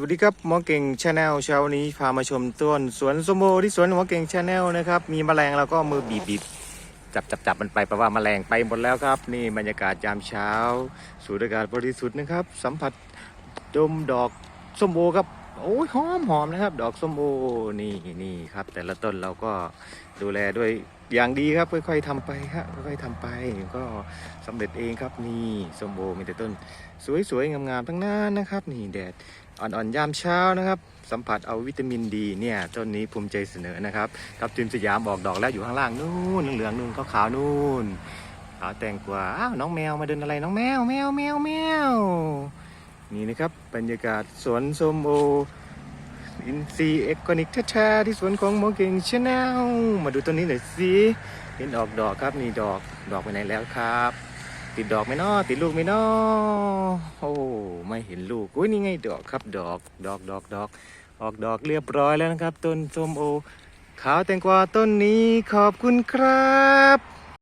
สวัสดีครับหมอเก่งชาแนลเช้านี้พามาชมต้นสวนสมโบที่สวนหมอเก่งชาแนลนะครับมีแมลงแล้วก็มือบีบบีบจับจับจับมันไปเพราะว่าแมลงไปหมดแล้วครับ นี่บรรยากาศยามเช้า สูดอากาศบริสุทธิ์นะครับ สัมผัสดมดอกส้มโอครับ โอ้ยหอมหอมนะครับ ดอกส้มโอนี่นี่ครับ แต่ละต้นเราก็ดูแลด้วยอย่างดีครับ ค่อยๆทำไปครับค่อยๆทำไปก็สำเร็จเองครับนี่ส้มโอมีแต่ต้น สวยๆงามๆทั้งนั้นนะครับ นี่แดดอ่อนๆยามเช้านะครับ สัมผัสเอาวิตามินดีเนี่ยต้นนี้ภูมิใจเสนอนะครับทับทิมสยามออกดอกแล้วอยู่ข้างล่างนู่นเหลืองๆนู่นขาวๆนู่นขาวแตงกวาอ้าวน้องแมวมาเดินอะไรน้องแมวแมวแมวแมว นี่นะครับ บรรยากาศสวนส้มโอ อินซีเอ็กโกนิกแท้ๆที่สวนของหมอเก่งชาแนลมาดูต้นนี้หน่อยสิเห็นออกดอกครับนี่ดอกดอกไปไหนแล้วครับ ติดดอกไหมนาะติดลูกไหมนาะโอ้ไม่เห็นลูกอุ้ยนี่ไงดอกครับดอกดอกดอกดอก ออกดอกเรียบร้อยแล้วนะครับ ต้นส้มโอ ขาวแตงกวาต้นนี้ขอบคุณครับ